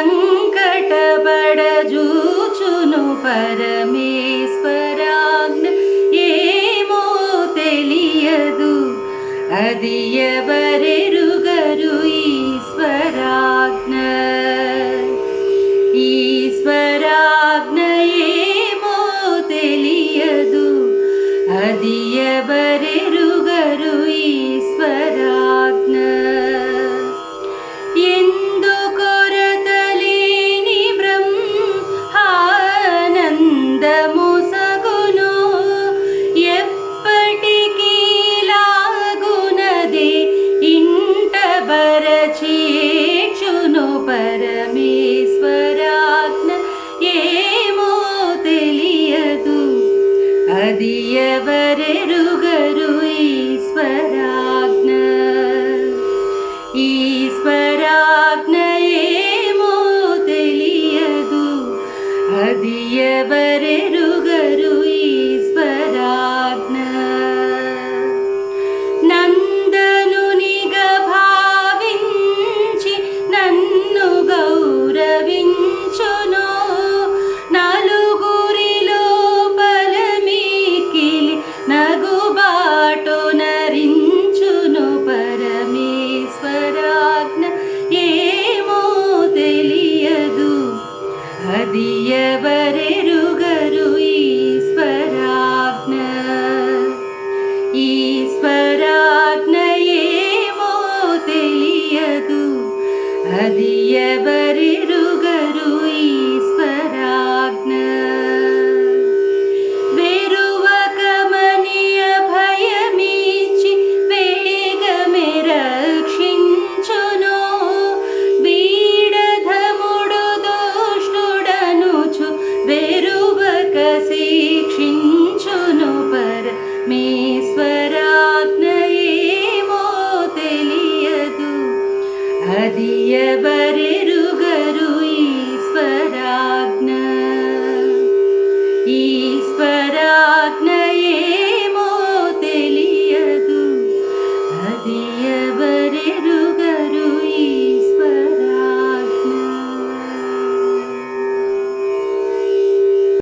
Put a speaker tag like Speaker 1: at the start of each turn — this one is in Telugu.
Speaker 1: సంకటపడజూచును పరమేశ్వరాజ్ఞ. ఏమో తెలియదు అది ఎవరెరుగరు ఈశ్వరాజ్ఞ? ఈశ్వరాజ్ఞ ఏమో తెలియదు అది ఎవరెరుగరు ചൊല്ലിയവരെരുകരു ഈശ്വരാജ്ഞ ഈശ്വരാജ്ഞയേമോ തെളിയതു അതിയവരെരു दय वरेगरु ईश्वराज्ञश्वराज्ञो दिलीयतु अदय వెరువక శిక్షించును పరమేశ్వరాజ్ఞయేమో తెలియదు. అది ఎవరెరు